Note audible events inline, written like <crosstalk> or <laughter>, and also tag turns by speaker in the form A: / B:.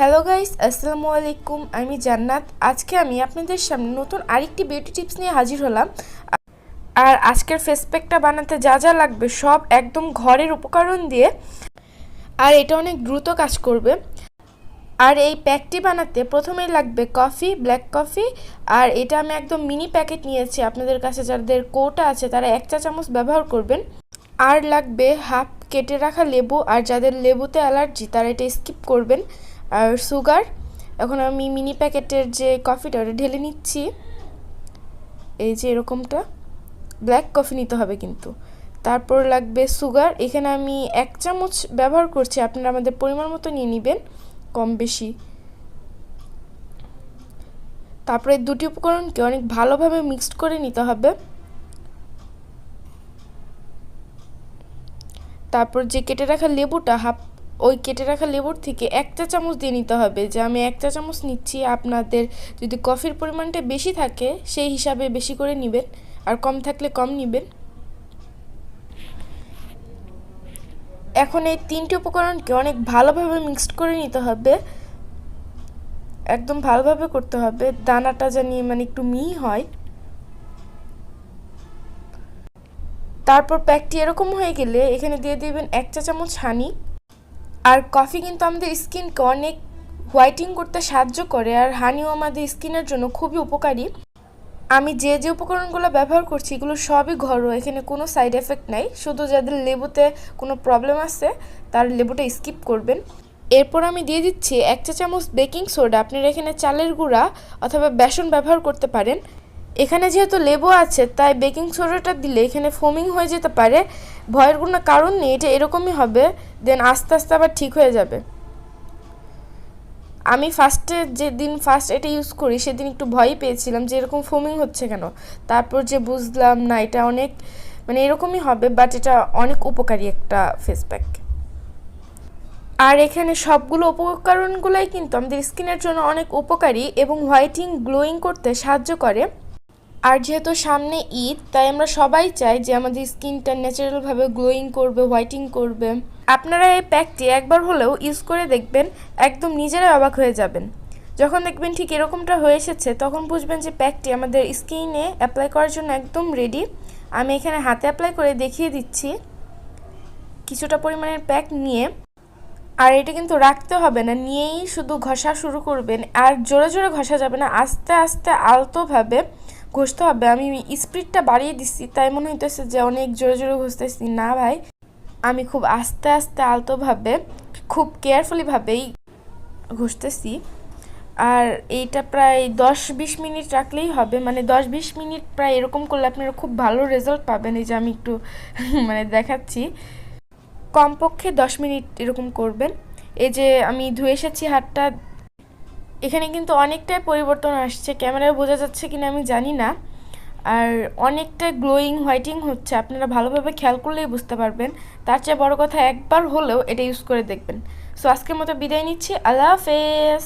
A: Hello guys আসসালামু আলাইকুম আমি জান্নাত। আজকে আমি আপনাদের সামনে নতুন আরেকটি বিউটি টিপস নিয়ে হাজির হলাম। আর আজকের ফেস প্যাকটা বানাতে যা যা লাগবে সব একদম ঘরের উপকরণ দিয়ে। আর এটা অনেক দ্রুত কাজ করবে। আর এই প্যাকটি বানাতে প্রথমেই লাগবে কফি ব্ল্যাক কফি আর এটা আমি একদম মিনি প্যাকেট নিয়েছি। আপনাদের কাছে যাদের কোটা আছে, তারা এক চা চামচ ব্যবহার করবেন। আর লাগবে হাফ কেটে রাখা লেবু। আর যাদের লেবুতে অ্যালার্জি তারা এটা স্কিপ করবেন। আর সুগার। এখন আমি মিনি প্যাকেটের যে কফিটা ওটা ঢেলে নিচ্ছি। এই যে এরকমটা। ব্ল্যাক কফি নিতে হবে কিন্তু। তারপর লাগবে সুগার। এখানে আমি এক চামচ ব্যবহার করছি। আপনারা আমাদের পরিমাণ মতো নিয়ে নেবেন, কম বেশি। তারপরে দুটি উপকরণকে অনেক ভালোভাবে মিক্সড করে নিতে হবে। তারপর যে কেটে রাখা লেবুটা হাফ ওই কেটে রাখা লেবুর থেকে এক চা চামচ দিয়ে নিতে হবে যে আমি এক চা চামচ নিচ্ছি, আপনাদের যদি কফির পরিমাণটা বেশি থাকে সেই হিসাবে বেশি করে নেবেন আর কম থাকলে কম নেবেন। এখন এই তিনটি উপকরণকে অনেক ভালোভাবে মিক্সড করে নিতে হবে। একদম ভালোভাবে করতে হবে, দানাটা জানি মানে একটু মিহি হয়। তারপর প্যাকটি এরকম হয়ে গেলে এখানে দিয়ে দিবেন এক চা চামচ হানি। আর কফি কিন্তু আমাদের স্কিনকে অনেক হোয়াইটিং করতে সাহায্য করে, আর হানিও আমাদের স্কিনের জন্য খুবই উপকারী। আমি যে যে উপকরণগুলো ব্যবহার করছি, এগুলো সবই ঘরোয়া, এখানে কোনো সাইড এফেক্ট নাই। শুধু যাদের লেবুতে কোনো প্রবলেম আছে, তার লেবুটা স্কিপ করবেন। এরপর আমি দিয়ে দিচ্ছি এক চা চামচ বেকিং সোডা আপনারা এখানে চালের গুঁড়া অথবা বেসন ব্যবহার করতে পারেন। এখানে যেহেতু লেবু আছে, তাই বেকিং সোডাটা দিলে এখানে ফোমিং হয়ে যেতে পারে। ভয়ের কোনো কারণ নেই, এটা এরকমই হবে দেন আস্তে আস্তে আবার ঠিক হয়ে যাবে। আমি ফার্স্টে যেদিন ফার্স্ট এটা ইউজ করি, সেদিন একটু ভয়ই পেয়েছিলাম যে এরকম ফোমিং হচ্ছে কেন। তারপর যে বুঝলাম, না, এটা অনেক মানে এরকমই হবে বাট এটা অনেক উপকারী একটা ফেস প্যাক আর এখানে সবগুলো উপকরণগুলোই কিন্তু আমাদের স্কিনের জন্য অনেক উপকারী এবং হোয়াইটিং গ্লোয়িং করতে সাহায্য করে। আর যেহেতু সামনে ঈদ, তাই আমরা সবাই চাই যে আমাদের স্কিনটা ন্যাচারালভাবে গ্লোয়িং করবে, হোয়াইটিং করবে। আপনারা এই প্যাকটি একবার হলেও ইউজ করে দেখবেন, একদম নিজেরাই অবাক হয়ে যাবেন। যখন দেখবেন ঠিক এরকমটা হয়ে এসেছে, তখন বুঝবেন যে প্যাকটি আমাদের স্কিনে অ্যাপ্লাই করার জন্য একদম রেডি। আমি এখানে হাতে অ্যাপ্লাই করে দেখিয়ে দিচ্ছি কিছুটা পরিমাণের প্যাক নিয়ে। আর এটা কিন্তু রাখতে হবে না, নিয়েই শুধু ঘষা শুরু করবেন। আর জোরে জোরে ঘষা যাবে না, আস্তে আস্তে, আলতোভাবে ঘষতে হবে। আমি স্পিডটা বাড়িয়ে দিচ্ছি, তাই মনে হইতেছে যে অনেক জোরে জোরে ঘষতেছি। না ভাই, আমি খুব আস্তে আস্তে আলতোভাবে, খুব কেয়ারফুলিভাবেই ঘষতেছি। আর এইটা প্রায় দশ বিশ মিনিট রাখলেই হবে। মানে দশ বিশ মিনিট প্রায় এরকম করলে আপনারা খুব ভালো রেজাল্ট পাবেন। এই যে আমি একটু <laughs> মানে দেখাচ্ছি। কমপক্ষে দশ মিনিট এরকম করবেন। এই যে আমি ধুয়ে এসেছি হাতটা এখানে কিন্তু অনেকটাই পরিবর্তন আসছে। ক্যামেরায় বোঝা যাচ্ছে কিনা আমি জানি না। আর অনেকটা গ্লোয়িং হোয়াইটিং হচ্ছে। আপনারা ভালোভাবে খেয়াল করলেই বুঝতে পারবেন। তার চেয়ে বড় কথা একবার হলেও এটা ইউজ করে দেখবেন। সো আজকের মতো বিদায় নিচ্ছি। আল্লাহ হাফেজ!